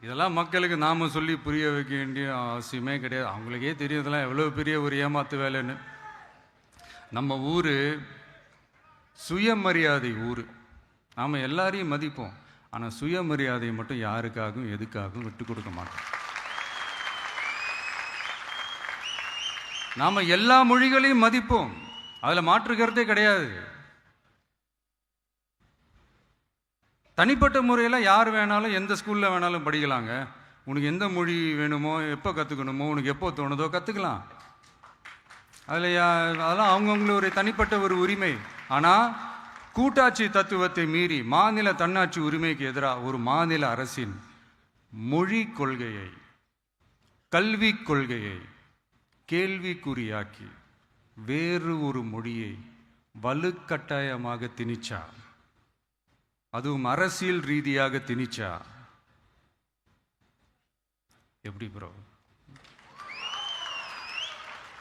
இதெல்லாம் மக்களுக்கு நாம் சொல்லி புரிய வைக்க வேண்டிய அவசியமே கிடையாது. அவங்களுக்கே தெரியும் இதெல்லாம் எவ்வளோ பெரிய ஒரு ஏமாத்து வேலைன்னு. நம்ம ஊர் சுயமரியாதை ஊர். நாம் எல்லாரையும் மதிப்போம். ஆனால் சுயமரியாதையை மட்டும் யாருக்காகவும் எதுக்காகவும் விட்டு கொடுக்க மாட்டோம். நாம் எல்லா மொழிகளையும் மதிப்போம். அதில் மாற்று கிடையாது. தனிப்பட்ட முறையில் யார் வேணாலும் எந்த ஸ்கூலில் வேணாலும் படிக்கலாங்க. உனக்கு எந்த மொழி வேணுமோ எப்போ கற்றுக்கணுமோ உனக்கு எப்போ தோணுதோ கற்றுக்கலாம் அதில் யா- அதெல்லாம் அவங்கவுங்களுடைய தனிப்பட்ட ஒரு உரிமை. ஆனால் கூட்டாட்சி தத்துவத்தை மீறி மாநில தன்னாட்சி உரிமைக்கு எதிராக ஒரு மாநில அரசின் மொழி கொள்கையை கல்வி கொள்கையை கேள்விக்குறியாக்கி வேறு ஒரு மொழியை வலுக்கட்டாயமாக திணிச்சா அதுவும் அரசியல் ரீதியாக திணிச்சா? எப்படி ப்ரோ